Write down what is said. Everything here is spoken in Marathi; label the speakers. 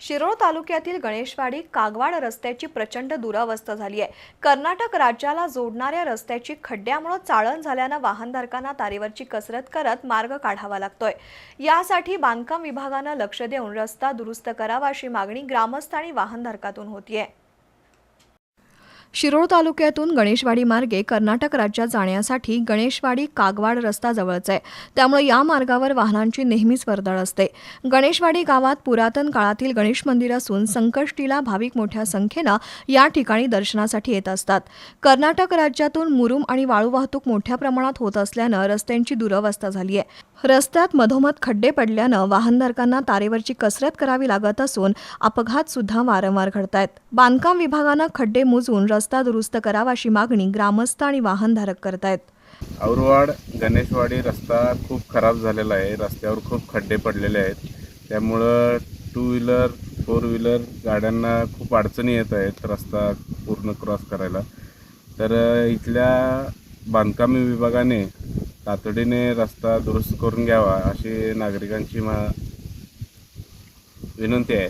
Speaker 1: शिरोळ तालुक्यातील गणेशवाडी कागवाड रस्त्याची प्रचंड दुरावस्था झाली आहे. कर्नाटक राज्याला जोडणाऱ्या रस्त्याची खड्ड्यामुळे चाळण झाल्यानं वाहनधारकांना तारेवरची कसरत करत मार्ग काढावा लागतोय. यासाठी बांधकाम विभागानं लक्ष देऊन रस्ता दुरुस्त करावा अशी मागणी ग्रामस्थ आणि वाहनधारकातून होतीये. शिरोळ तालुक्यातून गणेशवाडी मार्गे कर्नाटक राज्यात जाण्यासाठी गणेशवाडी कागवाड रस्ता जवळच आहे. त्यामुळे या मार्गावर वाहनांची नेहमीच वर्दळ असते. गणेशवाडी गावात पुरातन काळातील गणेश मंदिर असून संकष्टीला भाविक मोठ्या संख्येनं या ठिकाणी दर्शनासाठी येत असतात. कर्नाटक राज्यातून मुरुम आणि वाळू वाहतूक मोठ्या प्रमाणात होत असल्यानं रस्त्यांची दुरवस्था झाली आहे. रस्त्यात मधोमध खड्डे पडल्यानं वाहनधारकांना तारेवरची कसरत करावी लागत असून अपघात सुद्धा वारंवार घडतायत. बांधकाम विभागानं खड्डे मुजून रस्ता दुरुस्त करावा अशी मागणी ग्रामस्थ आणि वाहनधारक करतायत.
Speaker 2: औरवाड गणेशवाडी रस्ता खूप खराब झालेला आहे. रस्त्यावर खूप खड्डे पडलेले आहेत. त्यामुळं टू व्हीलर फोर व्हीलर गाड्यांना खूप अडचणी येत आहेत रस्ता पूर्ण क्रॉस करायला. तर इथल्या बांधकाम विभागाने तातडीने रस्ता दुरुस्त करून घ्यावा अशी नागरिकांची मा विनंती आहे.